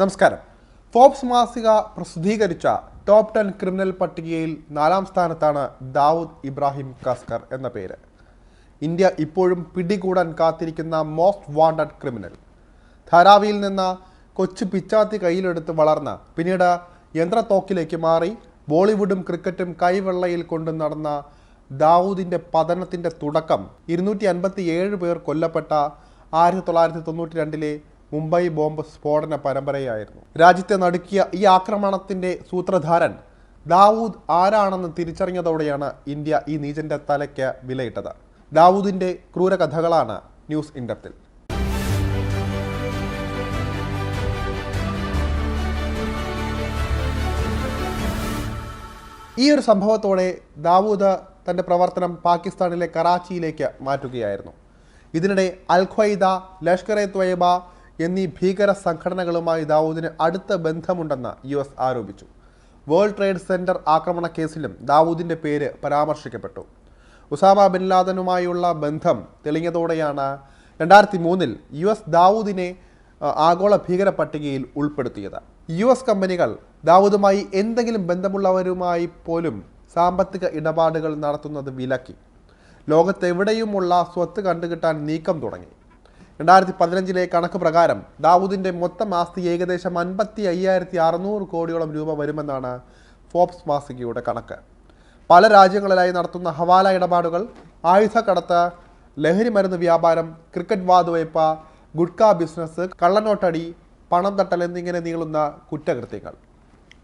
നമസ്കാരം. ഫോബ്സ് മാസിക പ്രസിദ്ധീകരിച്ച ടോപ്പ് ടെൻ ക്രിമിനൽ പട്ടികയിൽ നാലാം സ്ഥാനത്താണ് ദാവൂദ് ഇബ്രാഹിം കസ്കർ എന്ന പേര്. ഇന്ത്യ ഇപ്പോഴും പിടികൂടാൻ കാത്തിരിക്കുന്ന മോസ്റ്റ് വാണ്ടഡ് ക്രിമിനൽ. ധാരാവിയിൽ നിന്ന് കൊച്ചു പിച്ചാത്തി കയ്യിലെടുത്ത് വളർന്ന പിന്നീട് യന്ത്രത്തോക്കിലേക്ക് മാറി ബോളിവുഡും ക്രിക്കറ്റും കൈവെള്ളയിൽ കൊണ്ട് നടന്ന ദാവൂദിന്റെ പതനത്തിന്റെ തുടക്കം ഇരുന്നൂറ്റി അൻപത്തി ഏഴ് പേർ കൊല്ലപ്പെട്ട ആയിരത്തി തൊള്ളായിരത്തി തൊണ്ണൂറ്റി രണ്ടിലെ മുംബൈ ബോംബ് സ്ഫോടന പരമ്പരയായിരുന്നു. രാജ്യത്തെ നടുക്കിയ ഈ ആക്രമണത്തിന്റെ സൂത്രധാരൻ ദാവൂദ് ആരാണെന്ന് തിരിച്ചറിഞ്ഞതോടെയാണ് ഇന്ത്യ ഈ നീചന്റെ തലയ്ക്ക് വിലയിട്ടത്. ദാവൂദിന്റെ ക്രൂരകഥകളാണ് ന്യൂസ് ഇൻഡപ്തിൽ. ഈ ഒരു സംഭവത്തോടെ ദാവൂദ് തന്റെ പ്രവർത്തനം പാകിസ്ഥാനിലെ കറാച്ചിയിലേക്ക് മാറ്റുകയായിരുന്നു. ഇതിനിടെ അൽ ഖ്വയ്ദ ലഷ്കർ എ ത്വയ്ബ എന്നീ ഭീകര സംഘടനകളുമായി ദാവൂദിന് അടുത്ത ബന്ധമുണ്ടെന്ന് യു എസ് ആരോപിച്ചു. വേൾഡ് ട്രേഡ് സെന്റർ ആക്രമണ കേസിലും ദാവൂദിന്റെ പേര് പരാമർശിക്കപ്പെട്ടു. ഉസാമ ബിൻ ലാദനുമായുള്ള ബന്ധം തെളിഞ്ഞതോടെയാണ് രണ്ടായിരത്തി മൂന്നിൽ യു എസ് ദാവൂദിനെ ആഗോള ഭീകര പട്ടികയിൽ ഉൾപ്പെടുത്തിയത്. യു എസ് കമ്പനികൾ ദാവൂദുമായി എന്തെങ്കിലും ബന്ധമുള്ളവരുമായി പോലും സാമ്പത്തിക ഇടപാടുകൾ നടത്തുന്നത് വിലക്കി. ലോകത്തെവിടെയുമുള്ള സ്വത്ത് കണ്ടുകിട്ടാൻ നീക്കം തുടങ്ങി. രണ്ടായിരത്തി പതിനഞ്ചിലെ കണക്ക് പ്രകാരം ദാവൂദിന്റെ മൊത്തം ആസ്തി ഏകദേശം അൻപത്തി അയ്യായിരത്തി അറുന്നൂറ് കോടിയോളം രൂപ വരുമെന്നാണ് ഫോബ്സ് മാസികയുടെ കണക്ക്. പല രാജ്യങ്ങളിലായി നടത്തുന്ന ഹവാല ഇടപാടുകൾ ആയുധക്കടത്ത് ലഹരി മരുന്ന് വ്യാപാരം ക്രിക്കറ്റ് വാതുവയ്പ ഗുഡ്ക ബിസിനസ് കള്ളനോട്ടടി പണം തട്ടൽ എന്നിങ്ങനെ നീളുന്ന കുറ്റകൃത്യങ്ങൾ.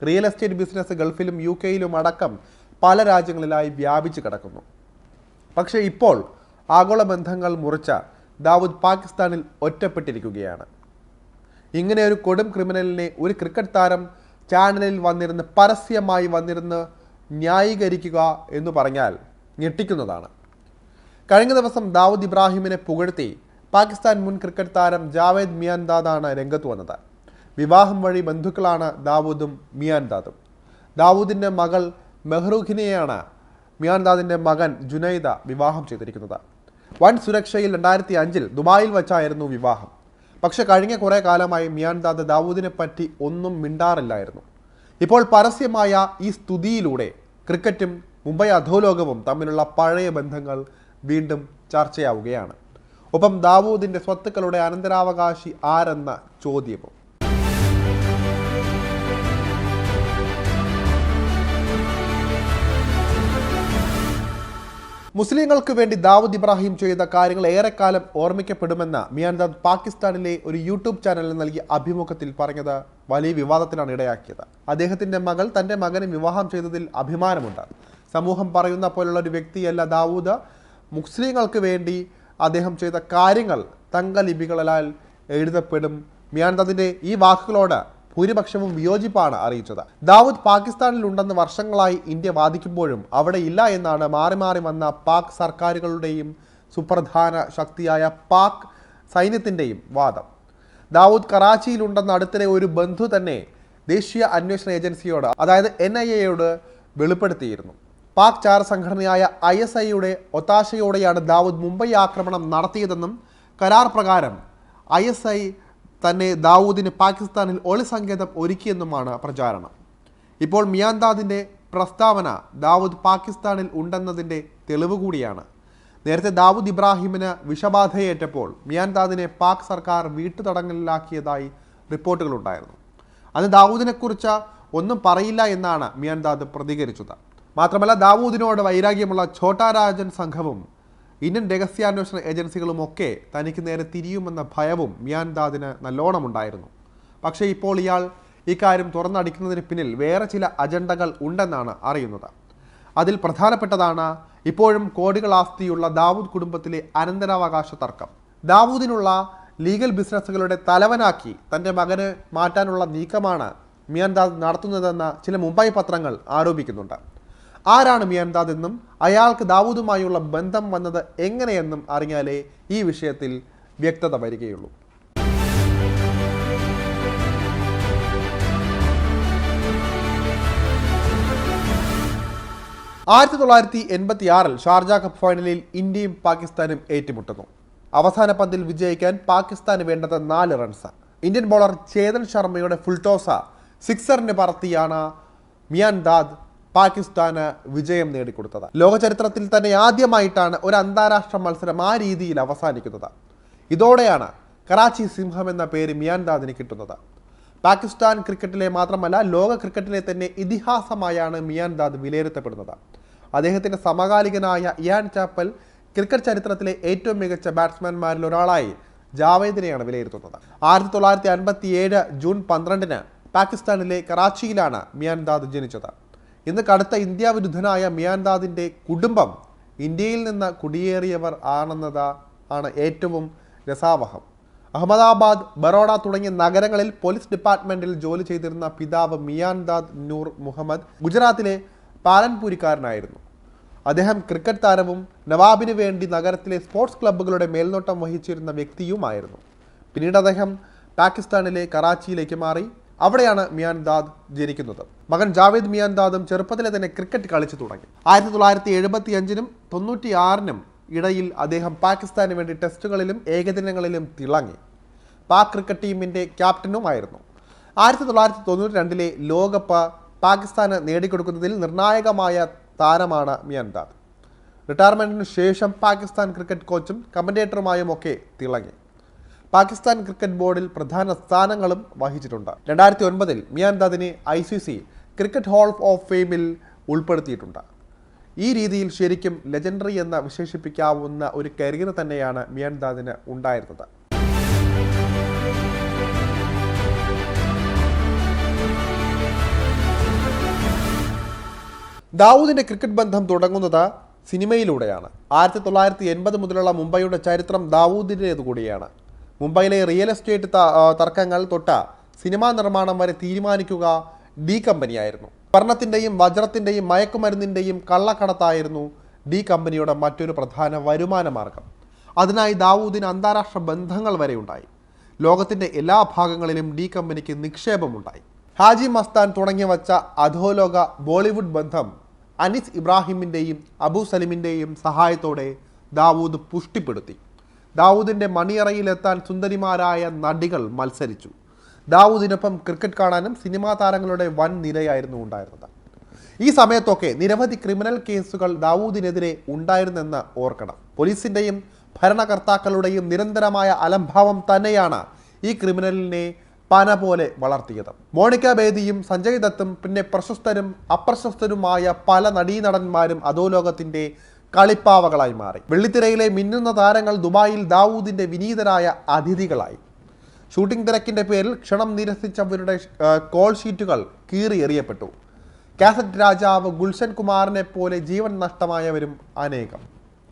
റിയൽ എസ്റ്റേറ്റ് ബിസിനസ് ഗൾഫിലും യു കെയിലും അടക്കം പല രാജ്യങ്ങളിലായി വ്യാപിച്ചു കിടക്കുന്നു. പക്ഷേ ഇപ്പോൾ ആഗോള ബന്ധങ്ങൾ മുറിച്ച ദാവൂദ് പാകിസ്ഥാനിൽ ഒറ്റപ്പെട്ടിരിക്കുകയാണ്. ഇങ്ങനെ ഒരു കൊടും ക്രിമിനലിനെ ഒരു ക്രിക്കറ്റ് താരം ചാനലിൽ വന്നിരുന്ന് പരസ്യമായി വന്നിരുന്ന് ന്യായീകരിക്കുക എന്ന് പറഞ്ഞാൽ ഞെട്ടിക്കുന്നതാണ്. കഴിഞ്ഞ ദിവസം ദാവൂദ് ഇബ്രാഹിമിനെ പുകഴ്ത്തി പാകിസ്ഥാൻ മുൻ ക്രിക്കറ്റ് താരം ജാവേദ് മിയാൻദാദാണ് രംഗത്ത് വന്നത്. വിവാഹം വഴി ബന്ധുക്കളാണ് ദാവൂദും മിയാൻദാദും. ദാവൂദിന്റെ മകൾ മെഹ്റൂഖിനെയാണ് മിയാൻദാദിന്റെ മകൻ ജുനൈദ വിവാഹം ചെയ്തിരിക്കുന്നത്. വൻ സുരക്ഷയിൽ രണ്ടായിരത്തി അഞ്ചിൽ ദുബായിൽ വച്ചായിരുന്നു വിവാഹം. പക്ഷെ കഴിഞ്ഞ കുറേ കാലമായി മിയാൻദാദ് ദാവൂദിനെ പറ്റി ഒന്നും മിണ്ടാറില്ലായിരുന്നു. ഇപ്പോൾ പരസ്യമായ ഈ സ്തുതിയിലൂടെ ക്രിക്കറ്റും മുംബൈ അധോലോകവും തമ്മിലുള്ള പഴയ ബന്ധങ്ങൾ വീണ്ടും ചർച്ചയാവുകയാണ്. ഒപ്പം ദാവൂദിന്റെ സ്വത്തുക്കളുടെ അനന്തരാവകാശി ആരെന്ന ചോദ്യവും മുസ്ലിങ്ങൾക്ക് വേണ്ടി ദാവൂദ് ഇബ്രാഹിം ചെയ്ത കാര്യങ്ങൾ ഏറെക്കാലം ഓർമ്മിക്കപ്പെടുമെന്ന് മിയാൻദാദ് പാകിസ്ഥാനിലെ ഒരു യൂട്യൂബ് ചാനലിൽ നൽകിയ അഭിമുഖത്തിൽ പറഞ്ഞത് വലിയ വിവാദത്തിനാണ് ഇടയാക്കിയത്. അദ്ദേഹത്തിന്റെ മകൾ തന്റെ മകനെ വിവാഹം ചെയ്തതിൽ അഭിമാനമുണ്ട്. സമൂഹം പറയുന്ന പോലുള്ള ഒരു വ്യക്തിയല്ല ദാവൂദ്. മുസ്ലിങ്ങൾക്ക് വേണ്ടി അദ്ദേഹം ചെയ്ത കാര്യങ്ങൾ തങ്കലിപികളാൽ എഴുതപ്പെടും. മിയാൻദാദിന്റെ ഈ വാക്കുകളോട് ഭൂരിപക്ഷവും വിയോജിപ്പാണ് അറിയിച്ചത്. ദാവൂദ് പാകിസ്ഥാനിൽ ഉണ്ടെന്ന് വർഷങ്ങളായി ഇന്ത്യ വാദിക്കുമ്പോഴും അവിടെ ഇല്ല എന്നാണ് മാറി മാറി വന്ന പാക് സർക്കാരുകളുടെയും സുപ്രധാന ശക്തിയായ പാക് സൈന്യത്തിന്റെയും വാദം. ദാവൂദ് കറാച്ചിയിലുണ്ടെന്ന് അടുത്തിടെ ഒരു ബന്ധു തന്നെ ദേശീയ അന്വേഷണ ഏജൻസിയോട് അതായത് എൻ ഐ എയോട് വെളിപ്പെടുത്തിയിരുന്നു. പാക് ചാര സംഘടനയായ ഐ എസ് ഐയുടെ ഒത്താശയോടെയാണ് ദാവൂദ് മുംബൈ ആക്രമണം നടത്തിയതെന്നും കരാർ പ്രകാരം ഐ എസ് ഐ തന്നെ ദാവൂദിന് പാകിസ്ഥാനിൽ ഒളി സങ്കേതം ഒരുക്കിയെന്നുമാണ് പ്രചാരണം. ഇപ്പോൾ മിയാൻദാദിന്റെ പ്രസ്താവന ദാവൂദ് പാകിസ്ഥാനിൽ ഉണ്ടെന്നതിന്റെ തെളിവ് കൂടിയാണ്. നേരത്തെ ദാവൂദ് ഇബ്രാഹിമിന് വിഷബാധയേറ്റപ്പോൾ മിയാൻദാദിനെ പാക് സർക്കാർ വീട്ടുതടങ്കലിലാക്കിയതായി റിപ്പോർട്ടുകളുണ്ടായിരുന്നു. അന്ന് ദാവൂദിനെക്കുറിച്ച് ഒന്നും പറയില്ല എന്നാണ് മിയാൻദാദ് പ്രതികരിച്ചത്. മാത്രമല്ല ദാവൂദിനോട് വൈരാഗ്യമുള്ള ഛോട്ടാ രാജൻ സംഘവും ഇന്ത്യൻ രഹസ്യാന്വേഷണ ഏജൻസികളുമൊക്കെ തനിക്ക് നേരെ തിരിയുമെന്ന ഭയവും മിയാൻദാദിന് നല്ലോണമുണ്ടായിരുന്നു. പക്ഷേ ഇപ്പോൾ ഇയാൾ ഇക്കാര്യം തുറന്നടിക്കുന്നതിന് പിന്നിൽ വേറെ ചില അജണ്ടകൾ ഉണ്ടെന്നാണ് അറിയുന്നത്. അതിൽ പ്രധാനപ്പെട്ടതാണ് ഇപ്പോഴും കോടികൾ ആസ്തിയുള്ള ദാവൂദ് കുടുംബത്തിലെ അനന്തരാവകാശ തർക്കം. ദാവൂദിനുള്ള ലീഗൽ ബിസിനസ്സുകളുടെ തലവനാക്കി തന്റെ മകന് മാറ്റാനുള്ള നീക്കമാണ് മിയാൻദാദ് നടത്തുന്നതെന്ന് ചില മുംബൈ പത്രങ്ങൾ ആരോപിക്കുന്നുണ്ട്. ആരാണ് മിയാൻദാദ് എന്നും അയാൾക്ക് ദാവൂദുമായുള്ള ബന്ധം വന്നത് എങ്ങനെയെന്നും അറിഞ്ഞാലേ ഈ വിഷയത്തിൽ വ്യക്തത വരികയുള്ളൂ. ആയിരത്തി തൊള്ളായിരത്തി എൺപത്തി ആറിൽ ഷാർജ കപ്പ് ഫൈനലിൽ ഇന്ത്യയും പാകിസ്ഥാനും ഏറ്റുമുട്ടുന്നു. അവസാന പന്തിൽ വിജയിക്കാൻ പാകിസ്ഥാന് വേണ്ടത് നാല് റൺസ്. ഇന്ത്യൻ ബോളർ ചേതൻ ശർമ്മയുടെ ഫുൾടോസ സിക്സറിന് പറത്തിയാണ് മിയാൻ ദാദ് പാകിസ്ഥാന് വിജയം നേടിക്കൊടുത്തത്. ലോകചരിത്രത്തിൽ തന്നെ ആദ്യമായിട്ടാണ് ഒരു അന്താരാഷ്ട്ര മത്സരം ആ രീതിയിൽ അവസാനിക്കുന്നത്. ഇതോടെയാണ് കറാച്ചി സിംഹം എന്ന പേര് മിയാൻദാദിന് കിട്ടുന്നത്. പാകിസ്ഥാൻ ക്രിക്കറ്റിലെ മാത്രമല്ല ലോക ക്രിക്കറ്റിലെ തന്നെ ഇതിഹാസമായാണ് മിയാൻദാദ് വിലയിരുത്തപ്പെടുന്നത്. അദ്ദേഹത്തിന്റെ സമകാലികനായ ഇയാൻ ചാപ്പൽ ക്രിക്കറ്റ് ചരിത്രത്തിലെ ഏറ്റവും മികച്ച ബാറ്റ്സ്മാൻമാരിൽ ഒരാളായി ജാവേദിനെയാണ് വിലയിരുത്തുന്നത്. ആയിരത്തി തൊള്ളായിരത്തി അൻപത്തി ഏഴ് ജൂൺ പന്ത്രണ്ടിന് പാകിസ്ഥാനിലെ കറാച്ചിയിലാണ് മിയാൻദാദ് ജനിച്ചത്. ഇന്ന് കടുത്ത ഇന്ത്യ വിരുദ്ധനായ മിയാൻദാദിന്റെ കുടുംബം ഇന്ത്യയിൽ നിന്ന് കുടിയേറിയവർ ആണെന്നത് ആണ് ഏറ്റവും രസാവഹം. അഹമ്മദാബാദ് ബറോഡ തുടങ്ങിയ നഗരങ്ങളിൽ പോലീസ് ഡിപ്പാർട്ട്മെന്റിൽ ജോലി ചെയ്തിരുന്ന പിതാവ് മിയാൻദാദ് നൂർ മുഹമ്മദ് ഗുജറാത്തിലെ പാലൻപൂരിക്കാരനായിരുന്നു. അദ്ദേഹം ക്രിക്കറ്റ് താരവും നവാബിന് വേണ്ടി നഗരത്തിലെ സ്പോർട്സ് ക്ലബ്ബുകളുടെ മേൽനോട്ടം വഹിച്ചിരുന്ന വ്യക്തിയുമായിരുന്നു. പിന്നീട് അദ്ദേഹം പാകിസ്ഥാനിലെ കറാച്ചിയിലേക്ക് മാറി. അവിടെയാണ് മിയാൻ ദാദ് ജനിക്കുന്നത്. മകൻ ജാവേദ് മിയാൻ ദാദും ചെറുപ്പത്തിലെ തന്നെ ക്രിക്കറ്റ് കളിച്ചു തുടങ്ങി. ആയിരത്തി തൊള്ളായിരത്തി എഴുപത്തി അഞ്ചിനും തൊണ്ണൂറ്റി ആറിനും ഇടയിൽ അദ്ദേഹം പാകിസ്ഥാന് വേണ്ടി ടെസ്റ്റുകളിലും ഏകദിനങ്ങളിലും തിളങ്ങി. പാക് ക്രിക്കറ്റ് ടീമിന്റെ ക്യാപ്റ്റനുമായിരുന്നു. ആയിരത്തി തൊള്ളായിരത്തി തൊണ്ണൂറ്റി രണ്ടിലെ ലോകകപ്പ് പാകിസ്ഥാന് നേടിക്കൊടുക്കുന്നതിൽ നിർണായകമായ താരമാണ് മിയാൻ ദാദ്. റിട്ടയർമെന്റിന് ശേഷം പാകിസ്ഥാൻ ക്രിക്കറ്റ് കോച്ചും കമന്റേറ്ററുമായും ഒക്കെ തിളങ്ങി. പാകിസ്ഥാൻ ക്രിക്കറ്റ് ബോർഡിൽ പ്രധാന സ്ഥാനങ്ങളും വഹിച്ചിട്ടുണ്ട്. രണ്ടായിരത്തി ഒൻപതിൽ മിയാൻ ദാദിനെ I C C cricket hall of ഫെയിമിൽ ഉൾപ്പെടുത്തിയിട്ടുണ്ട്. ഈ രീതിയിൽ ശരിക്കും ലെജൻഡറി എന്ന് വിശേഷിപ്പിക്കാവുന്ന ഒരു കരിയർ തന്നെയാണ് മിയാൻ ദാദിന് ഉണ്ടായിരുന്നത്. ദാവൂദിന്റെ ക്രിക്കറ്റ് ബന്ധം തുടങ്ങുന്നത് സിനിമയിലൂടെയാണ്. ആയിരത്തി തൊള്ളായിരത്തി എൺപത് മുതലുള്ള മുംബൈയുടെ ചരിത്രം ദാവൂദിന്റേത് കൂടിയാണ് മുംബൈയിലെ റിയൽ എസ്റ്റേറ്റ് തർക്കങ്ങൾ തൊട്ട സിനിമാ നിർമ്മാണം വരെ തീരുമാനിക്കുക ഡി കമ്പനിയായിരുന്നു. സ്വർണത്തിന്റെയും വജ്രത്തിന്റെയും മയക്കുമരുന്നിന്റെയും കള്ളക്കടത്തായിരുന്നു ഡി കമ്പനിയുടെ മറ്റൊരു പ്രധാന വരുമാന മാർഗം. അതിനായി ദാവൂദിന് അന്താരാഷ്ട്ര ബന്ധങ്ങൾ വരെ ഉണ്ടായി. ലോകത്തിന്റെ എല്ലാ ഭാഗങ്ങളിലും ഡി കമ്പനിക്ക് നിക്ഷേപമുണ്ടായി. ഹാജി മസ്താൻ തുടങ്ങി വച്ച അധോലോക ബോളിവുഡ് ബന്ധം അനിസ് ഇബ്രാഹിമിന്റെയും അബു സലിമിന്റെയും സഹായത്തോടെ ദാവൂദ് പുഷ്ടിപ്പെടുത്തി. ദാവൂദിന്റെ മണിയറയിലെത്താൻ സുന്ദരിമാരായ നടികൾ മത്സരിച്ചു. ദാവൂദിനൊപ്പം ക്രിക്കറ്റ് കാണാനും സിനിമാ താരങ്ങളുടെ വൻ നിരയായിരുന്നു ഉണ്ടായിരുന്നത്. ഈ സമയത്തൊക്കെ നിരവധി ക്രിമിനൽ കേസുകൾ ദാവൂദിനെതിരെ ഉണ്ടായിരുന്നെന്ന് ഓർക്കണം. പോലീസിന്റെയും ഭരണകർത്താക്കളുടെയും നിരന്തരമായ അലംഭാവം തന്നെയാണ് ഈ ക്രിമിനലിനെ പന പോലെ വളർത്തിയത്. മോണിക്ക ബേദിയും സഞ്ജയ് ദത്തും പിന്നെ പ്രശസ്തരും അപ്രശസ്തരുമായ പല നടീനടന്മാരും അധോലോകത്തിന്റെ കളിപ്പാവകളായി മാറി. വെള്ളിത്തിരയിലെ മിന്നുന്ന താരങ്ങൾ ദുബായിൽ ദാവൂദിന്റെ വിനീതരായ അതിഥികളായി. ഷൂട്ടിംഗ് തിരക്കിന്റെ പേരിൽ ക്ഷണം നിരസിച്ചവരുടെ കോൾ ഷീറ്റുകൾ കീറി എറിയപ്പെട്ടു. കാസറ്റ് രാജാവ് ഗുൽഷൻ കുമാറിനെ പോലെ ജീവൻ നഷ്ടമായവരും അനേകം.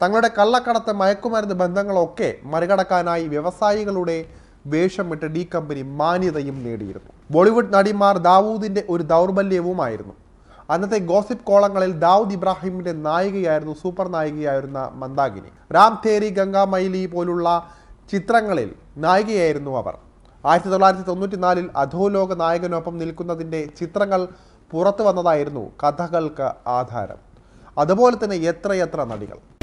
തങ്ങളുടെ കള്ളക്കടത്ത് മയക്കുമരുന്ന് ബന്ധങ്ങളൊക്കെ മറികടക്കാനായി വ്യവസായികളുടെ വേഷമിട്ട് ഡി കമ്പനി മാന്യതയും നേടിയിരുന്നു. ബോളിവുഡ് നടിമാർ ദാവൂദിന്റെ ഒരു ദൗർബല്യവുമായിരുന്നു. അന്നത്തെ ഗോസിപ്പ് കോളങ്ങളിൽ ദാവൂദ് ഇബ്രാഹിമിന്റെ നായികയായിരുന്നു സൂപ്പർ നായികയായിരുന്ന മന്ദാകിനി. രാം തേരി ഗംഗാ മൈലി പോലുള്ള ചിത്രങ്ങളിൽ നായികയായിരുന്നു അവർ. ആയിരത്തി തൊള്ളായിരത്തി തൊണ്ണൂറ്റിനാലിൽ അധോലോക നായകനൊപ്പം നിൽക്കുന്നതിന്റെ ചിത്രങ്ങൾ പുറത്തു വന്നതായിരുന്നു കഥകൾക്ക് ആധാരം. അതുപോലെ തന്നെ എത്രയെത്ര നടികൾ.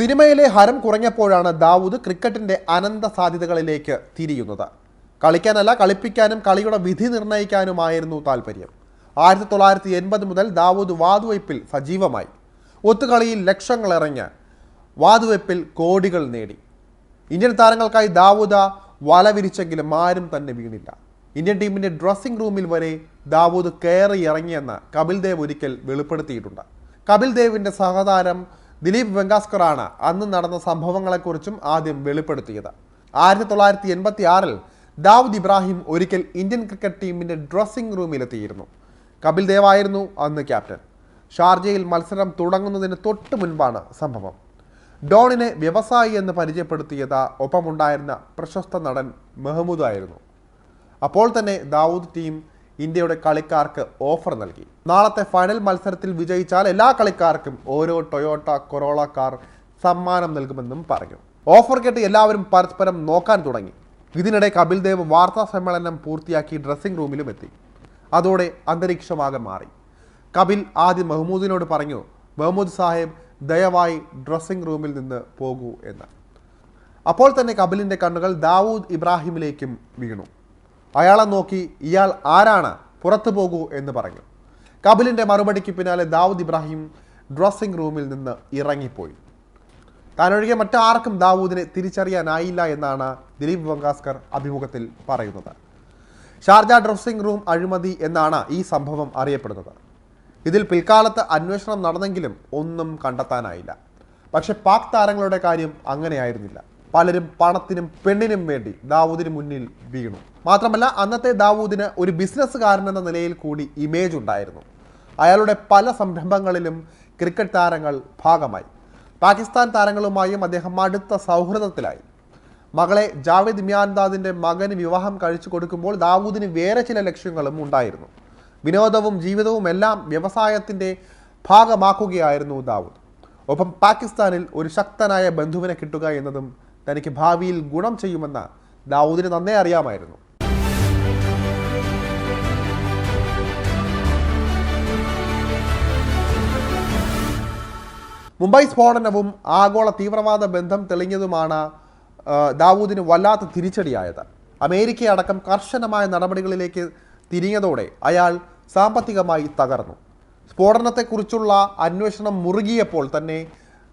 സിനിമയിലെ ഹരം കുറഞ്ഞപ്പോഴാണ് ദാവൂദ് ക്രിക്കറ്റിന്റെ അനന്ത സാധ്യതകളിലേക്ക് തിരിയുന്നത്. കളിക്കാനല്ല കളിപ്പിക്കാനും കളിയുടെ വിധി നിർണയിക്കാനുമായിരുന്നു താല്പര്യം ആയിരത്തി തൊള്ളായിരത്തി എൺപത് മുതൽ ദാവൂദ് വാതുവയ്പ്പിൽ സജീവമായി. ഒത്തുകളിയിൽ ലക്ഷങ്ങൾ ഇറങ്ങി വാതുവയ്പ്പിൽ കോടികൾ നേടി. ഇന്ത്യൻ താരങ്ങൾക്കായി ദാവൂദ വല വിരിച്ചെങ്കിലും ആരും തന്നെ വീണില്ല. ഇന്ത്യൻ ടീമിന്റെ ഡ്രസ്സിംഗ് റൂമിൽ വരെ ദാവൂദ് കയറി ഇറങ്ങിയെന്ന് കപിൽ ദേവ് ഒരിക്കൽ വെളിപ്പെടുത്തിയിട്ടുണ്ട്. കപിൽ ദേവിന്റെ സഹതാരം ദിലീപ് വെങ്കാസ്കറാണ് അന്ന് നടന്ന സംഭവങ്ങളെക്കുറിച്ചും ആദ്യം വെളിപ്പെടുത്തിയത്. ആയിരത്തി തൊള്ളായിരത്തി എൺപത്തി ആറിൽ ദാവൂദ് ഇബ്രാഹിം ഒരിക്കൽ ഇന്ത്യൻ ക്രിക്കറ്റ് ടീമിന്റെ ഡ്രസ്സിംഗ് റൂമിലെത്തിയിരുന്നു. കപിൽ ദേവായിരുന്നു അന്ന് ക്യാപ്റ്റൻ. ഷാർജയിൽ മത്സരം തുടങ്ങുന്നതിന് തൊട്ട് മുൻപാണ് സംഭവം. ഡോണിനെ വ്യവസായി എന്ന് പരിചയപ്പെടുത്തിയത് ഒപ്പമുണ്ടായിരുന്ന പ്രശസ്ത നടൻ മെഹ്മൂദ് ആയിരുന്നു. അപ്പോൾ തന്നെ ദാവൂദ് ടീം ഇന്ത്യയുടെ കളിക്കാർക്ക് ഓഫർ നൽകി. നാളത്തെ ഫൈനൽ മത്സരത്തിൽ വിജയിച്ചാൽ എല്ലാ കളിക്കാർക്കും ഓരോ ടൊയോട്ട കൊറോള കാർ സമ്മാനം നൽകുമെന്നും പറഞ്ഞു. ഓഫർ കേട്ട് എല്ലാവരും പരസ്പരം നോക്കാൻ തുടങ്ങി. ഇതിനിടെ കപിൽ ദേവ് വാർത്താ സമ്മേളനം പൂർത്തിയാക്കി ഡ്രസ്സിംഗ് റൂമിലും എത്തി. അതോടെ അന്തരീക്ഷമാകെ മാറി. കപിൽ ആദ്യം മെഹ്മൂദിനോട് പറഞ്ഞു മെഹ്മൂദ് സാഹിബ് ദയവായി ഡ്രസ്സിംഗ് റൂമിൽ നിന്ന് പോകൂ എന്ന്. അപ്പോൾ തന്നെ കപിലിന്റെ കണ്ണുകൾ ദാവൂദ് ഇബ്രാഹിമിലേക്കും വീണു. അയാളെ നോക്കി ഇയാൾ ആരാണ്? പുറത്തു പോകൂ എന്ന് പറഞ്ഞു. കപിലിന്റെ മറുപടിക്ക് പിന്നാലെ ദാവൂദ് ഇബ്രാഹിം ഡ്രസ്സിംഗ് റൂമിൽ നിന്ന് ഇറങ്ങിപ്പോയി. താനൊഴികെ മറ്റാർക്കും ദാവൂദിനെ തിരിച്ചറിയാനായില്ല എന്നാണ് ദിലീപ് വങ്കാസ്കർ അഭിമുഖത്തിൽ പറയുന്നത്. ഷാർജ ഡ്രസ്സിംഗ് റൂം അഴിമതി എന്നാണ് ഈ സംഭവം അറിയപ്പെടുന്നത്. ഇതിൽ പിൽക്കാലത്ത് അന്വേഷണം നടന്നെങ്കിലും ഒന്നും കണ്ടെത്താനായില്ല. പക്ഷെ പാക് താരങ്ങളുടെ കാര്യം അങ്ങനെയായിരുന്നില്ല. പലരും പണത്തിനും പെണ്ണിനും വേണ്ടി ദാവൂദിന് മുന്നിൽ വീണു. മാത്രമല്ല അന്നത്തെ ദാവൂദിന് ഒരു ബിസിനസ്സുകാരൻ എന്ന നിലയിൽ കൂടി ഇമേജ് ഉണ്ടായിരുന്നു. അയാളുടെ പല സംരംഭങ്ങളിലും ക്രിക്കറ്റ് താരങ്ങൾ ഭാഗമായി. പാകിസ്ഥാൻ താരങ്ങളുമായും അദ്ദേഹം അടുത്ത സൗഹൃദത്തിലായി. മകളെ ജാവേദ് മിയാൻദാദിന്റെ മകന് വിവാഹം കഴിച്ചു കൊടുക്കുമ്പോൾ ദാവൂദിന് വേറെ ചില ലക്ഷ്യങ്ങളും ഉണ്ടായിരുന്നു. വിനോദവും ജീവിതവും എല്ലാം വ്യവസായത്തിന്റെ ഭാഗമാക്കുകയായിരുന്നു ദാവൂദ്. ഒപ്പം പാകിസ്ഥാനിൽ ഒരു ശക്തനായ ബന്ധുവിനെ കിട്ടുക എന്നതും തനിക്ക് ഭാവിയിൽ ഗുണം ചെയ്യുമെന്ന് ദാവൂദിന് നന്നേ അറിയാമായിരുന്നു. മുംബൈ സ്ഫോടനവും ആഗോള തീവ്രവാദ ബന്ധം തെളിഞ്ഞതുമാണ് ദാവൂദിന് വല്ലാത്ത തിരിച്ചടിയായത്. അമേരിക്കയടക്കം കർശനമായ നടപടികളിലേക്ക് തിരിഞ്ഞതോടെ അയാൾ സാമ്പത്തികമായി തകർന്നു. സ്ഫോടനത്തെക്കുറിച്ചുള്ള അന്വേഷണം മുറുകിയപ്പോൾ തന്നെ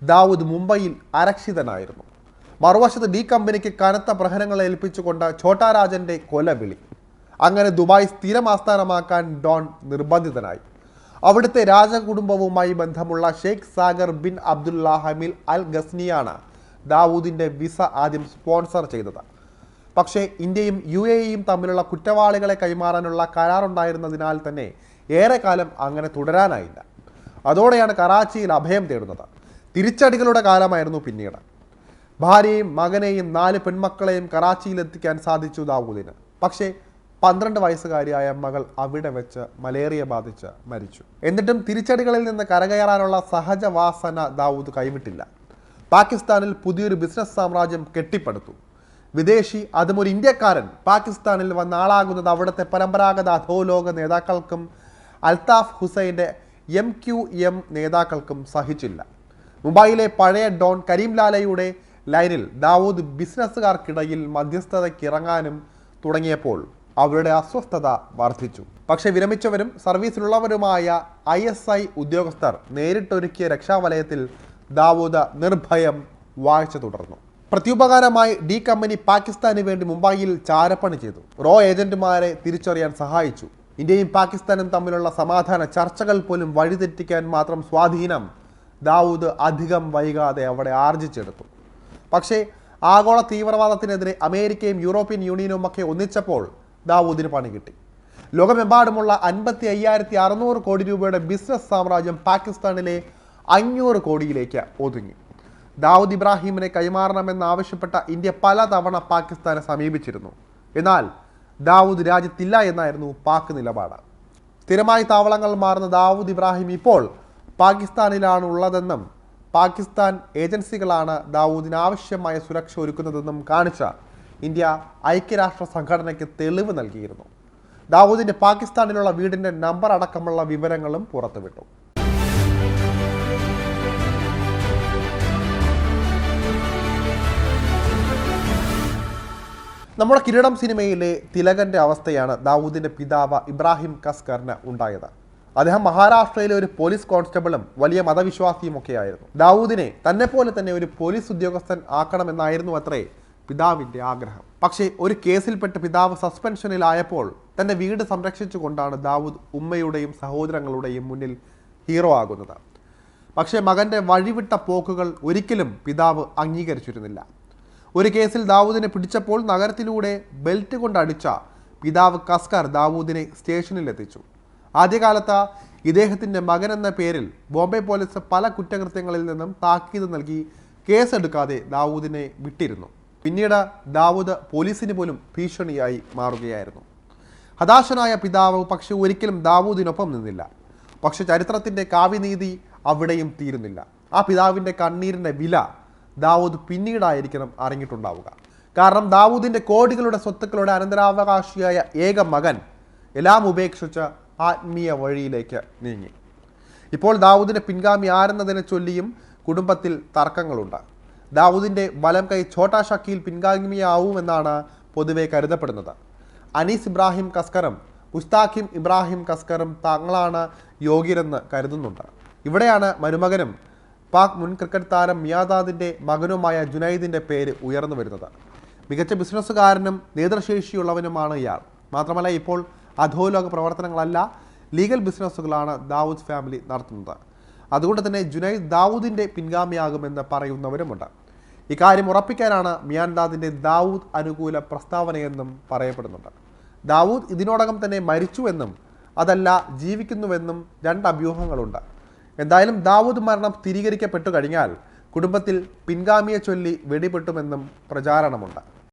ദാവൂദ് മുംബൈയിൽ അരക്ഷിതനായിരുന്നു. മറുവശത്ത് ഡി കമ്പനിക്ക് കനത്ത പ്രഹരങ്ങൾ ഏൽപ്പിച്ചുകൊണ്ട് ഛോട്ടാരാജന്റെ കൊലവിളി. അങ്ങനെ ദുബായ് സ്ഥിരം ആസ്ഥാനമാക്കാൻ ഡോൺ നിർബന്ധിതനായി. അവിടുത്തെ രാജകുടുംബവുമായി ബന്ധമുള്ള Sheikh Saqr bin Abdullah Hamil Al ഗസ്നിയാണ് ദാവൂദിന്റെ വിസ ആദ്യം സ്പോൺസർ ചെയ്തത്. പക്ഷേ ഇന്ത്യയും യു എ ഇയും തമ്മിലുള്ള കുറ്റവാളികളെ കൈമാറാനുള്ള കരാറുണ്ടായിരുന്നതിനാൽ തന്നെ ഏറെക്കാലം അങ്ങനെ തുടരാനായില്ല. അതോടെയാണ് കറാച്ചിയിൽ അഭയം തേടുന്നത്. തിരിച്ചടികളുടെ കാലമായിരുന്നു പിന്നീട്. ഭാര്യയും മകനെയും നാല് പെൺമക്കളെയും കറാച്ചിയിലെത്തിക്കാൻ സാധിച്ചു ദാവൂദിന്. പക്ഷേ പന്ത്രണ്ട് വയസ്സുകാരിയായ മകൾ അവിടെ വെച്ച് മലേറിയ ബാധിച്ച് മരിച്ചു. എന്നിട്ടും തിരിച്ചടികളിൽ നിന്ന് കരകയറാനുള്ള സഹജവാസന ദാവൂദ് കൈവിട്ടില്ല. പാകിസ്ഥാനിൽ പുതിയൊരു ബിസിനസ് സാമ്രാജ്യം കെട്ടിപ്പടുത്തു. വിദേശി അതും ഒരു ഇന്ത്യക്കാരൻ പാകിസ്ഥാനിൽ വന്ന ആളാകുന്നത് അവിടുത്തെ പരമ്പരാഗത അധോലോക നേതാക്കൾക്കും അൽതാഫ് ഹുസൈന്റെ എം ക്യു എം നേതാക്കൾക്കും സഹിച്ചില്ല. മുംബൈയിലെ പഴയ ഡോൺ കരീംലാലയുടെ ലൈനിൽ ദാവൂദ് ബിസിനസ്സുകാർക്കിടയിൽ മധ്യസ്ഥതയ്ക്കിറങ്ങാനും തുടങ്ങിയപ്പോൾ അവരുടെ അസ്വസ്ഥത വർദ്ധിച്ചു. പക്ഷേ വിരമിച്ചവരും സർവീസിലുള്ളവരുമായ ഐ എസ് ഐ ഉദ്യോഗസ്ഥർ നേരിട്ടൊരുക്കിയ രക്ഷാവലയത്തിൽ ദാവൂദ് നിർഭയം വാഴ്ച തുടർന്നു. പ്രത്യുപകാരമായി ഡി കമ്പനി പാകിസ്ഥാന് വേണ്ടി മുംബൈയിൽ ചാരപ്പണി ചെയ്തു. റോ ഏജന്റുമാരെ തിരിച്ചറിയാൻ സഹായിച്ചു. ഇന്ത്യയും പാകിസ്ഥാനും തമ്മിലുള്ള സമാധാന ചർച്ചകൾ പോലും വഴിതെറ്റിക്കാൻ മാത്രം സ്വാധീനം ദാവൂദ് അധികം വൈകാതെ അവിടെ ആർജിച്ചെടുത്തു. പക്ഷേ ആഗോള തീവ്രവാദത്തിനെതിരെ അമേരിക്കയും യൂറോപ്യൻ യൂണിയനും ഒക്കെ ഒന്നിച്ചപ്പോൾ ദാവൂദിന് പണി കിട്ടി. ലോകമെമ്പാടുമുള്ള അൻപത്തി അയ്യായിരത്തി അറുന്നൂറ് കോടി രൂപയുടെ ബിസിനസ് സാമ്രാജ്യം പാകിസ്ഥാനിലെ അഞ്ഞൂറ് കോടിയിലേക്ക് ഒതുങ്ങി. ദാവൂദ് ഇബ്രാഹിമിനെ കൈമാറണമെന്നാവശ്യപ്പെട്ട ഇന്ത്യ പലതവണ പാകിസ്ഥാനെ സമീപിച്ചിരുന്നു. എന്നാൽ ദാവൂദ് രാജ്യത്തില്ല എന്നായിരുന്നു പാക് നിലപാട്. സ്ഥിരമായി താവളങ്ങൾ മാറുന്ന ദാവൂദ് ഇബ്രാഹിം ഇപ്പോൾ പാകിസ്ഥാനിലാണ് ഉള്ളതെന്നും പാകിസ്ഥാൻ ഏജൻസികളാണ് ദാവൂദിന് ആവശ്യമായ സുരക്ഷ ഒരുക്കുന്നതെന്നും കാണിച്ച ഇന്ത്യ ഐക്യരാഷ്ട്ര സംഘടനയ്ക്ക് തെളിവ് നൽകിയിരുന്നു. ദാവൂദിന്റെ പാകിസ്ഥാനിലുള്ള വീടിന്റെ നമ്പർ അടക്കമുള്ള വിവരങ്ങളും പുറത്തുവിട്ടു. നമ്മുടെ കിരീടം സിനിമയിലെ തിലകന്റെ അവസ്ഥയാണ് ദാവൂദിന്റെ പിതാവ് ഇബ്രാഹിം കസ്കറിന് ഉണ്ടായത്. അദ്ദേഹം മഹാരാഷ്ട്രയിലെ ഒരു പോലീസ് കോൺസ്റ്റബിളും വലിയ മതവിശ്വാസിയും ഒക്കെയായിരുന്നു. ദാവൂദിനെ തന്നെ പോലെ തന്നെ ഒരു പോലീസ് ഉദ്യോഗസ്ഥൻ ആക്കണമെന്നായിരുന്നു അത്രേ പിതാവിന്റെ ആഗ്രഹം. പക്ഷേ ഒരു കേസിൽപ്പെട്ട് പിതാവ് സസ്പെൻഷനിലായപ്പോൾ തന്റെ വീട് സംരക്ഷിച്ചുകൊണ്ടാണ് ദാവൂദ് ഉമ്മയുടെയും സഹോദരങ്ങളുടെയും മുന്നിൽ ഹീറോ ആകുന്നത്. പക്ഷേ മകന്റെ വഴിവിട്ട പോക്കുകൾ ഒരിക്കലും പിതാവ് അംഗീകരിച്ചിരുന്നില്ല. ഒരു കേസിൽ ദാവൂദിനെ പിടിച്ചപ്പോൾ നഗരത്തിലൂടെ ബെൽറ്റ് കൊണ്ടടിച്ച പിതാവ് കസ്കർ ദാവൂദിനെ സ്റ്റേഷനിലെത്തിച്ചു. ആദ്യകാലത്ത് ഇദ്ദേഹത്തിന്റെ മകൻ എന്ന പേരിൽ ബോംബെ പോലീസ് പല കുറ്റകൃത്യങ്ങളിൽ നിന്നും താക്കീത് നൽകി കേസെടുക്കാതെ ദാവൂദിനെ വിട്ടിരുന്നു. പിന്നീട് ദാവൂദ് പോലീസിന് പോലും ഭീഷണിയായി മാറുകയായിരുന്നു. ഹതാശനായ പിതാവ് പക്ഷെ ഒരിക്കലും ദാവൂദിനൊപ്പം നിന്നില്ല. പക്ഷെ ചരിത്രത്തിന്റെ കാവ്യനീതി അവിടെയും തീരുന്നില്ല. ആ പിതാവിന്റെ കണ്ണീരിന്റെ വില ദാവൂദ് പിന്നീടായിരിക്കണം അറിഞ്ഞിട്ടുണ്ടാവുക. കാരണം ദാവൂദിന്റെ കോടികളുടെ സ്വത്തുക്കളുടെ അനന്തരാവകാശിയായ ഏക മകൻ എല്ലാം ഉപേക്ഷിച്ച് ആത്മീയ വഴിയിലേക്ക് നീങ്ങി. ഇപ്പോൾ ദാവൂദിന്റെ പിൻഗാമി ആരെന്നതിനെ ചൊല്ലിയും കുടുംബത്തിൽ തർക്കങ്ങളുണ്ട്. ദാവൂദിന്റെ വലം കൈ ഛോട്ടാ ഷക്കീൽ പിൻഗാമിയാവുമെന്നാണ് പൊതുവെ കരുതപ്പെടുന്നത്. അനീസ് ഇബ്രാഹിം കസ്കറും മുസ്താഖിം ഇബ്രാഹിം കസ്കറും തങ്ങളാണ് യോഗ്യരെന്ന് കരുതുന്നുണ്ട്. ഇവിടെയാണ് മരുമകനും പാക് മുൻ ക്രിക്കറ്റ് താരം മിയാദാദിന്റെ മകനുമായ ജുനൈദിന്റെ പേര് ഉയർന്നു വരുന്നത്. മികച്ച ബിസിനസ്സുകാരനും നേതൃശേഷിയുള്ളവനുമാണ് ഇയാൾ. മാത്രമല്ല ഇപ്പോൾ അധോലോക പ്രവർത്തനങ്ങളല്ല ലീഗൽ ബിസിനസ്സുകളാണ് ദാവൂദ് ഫാമിലി നടത്തുന്നത്. അതുകൊണ്ട് തന്നെ ജുനൈദ് ദാവൂദിന്റെ പിൻഗാമിയാകുമെന്ന് പറയുന്നവരുമുണ്ട്. ഇക്കാര്യം ഉറപ്പിക്കാനാണ് മിയാൻദാദിന്റെ ദാവൂദ് അനുകൂല പ്രസ്താവനയെന്നും പറയപ്പെടുന്നുണ്ട്. ദാവൂദ് ഇതിനോടകം തന്നെ മരിച്ചുവെന്നും അതല്ല ജീവിക്കുന്നുവെന്നും രണ്ട് അഭ്യൂഹങ്ങളുണ്ട്. എന്തായാലും ദാവൂദ് മരണം സ്ഥിരീകരിക്കപ്പെട്ടു കഴിഞ്ഞാൽ കുടുംബത്തിൽ പിൻഗാമിയെ ചൊല്ലി വെടിപെട്ടുമെന്നും പ്രചാരണമുണ്ട്.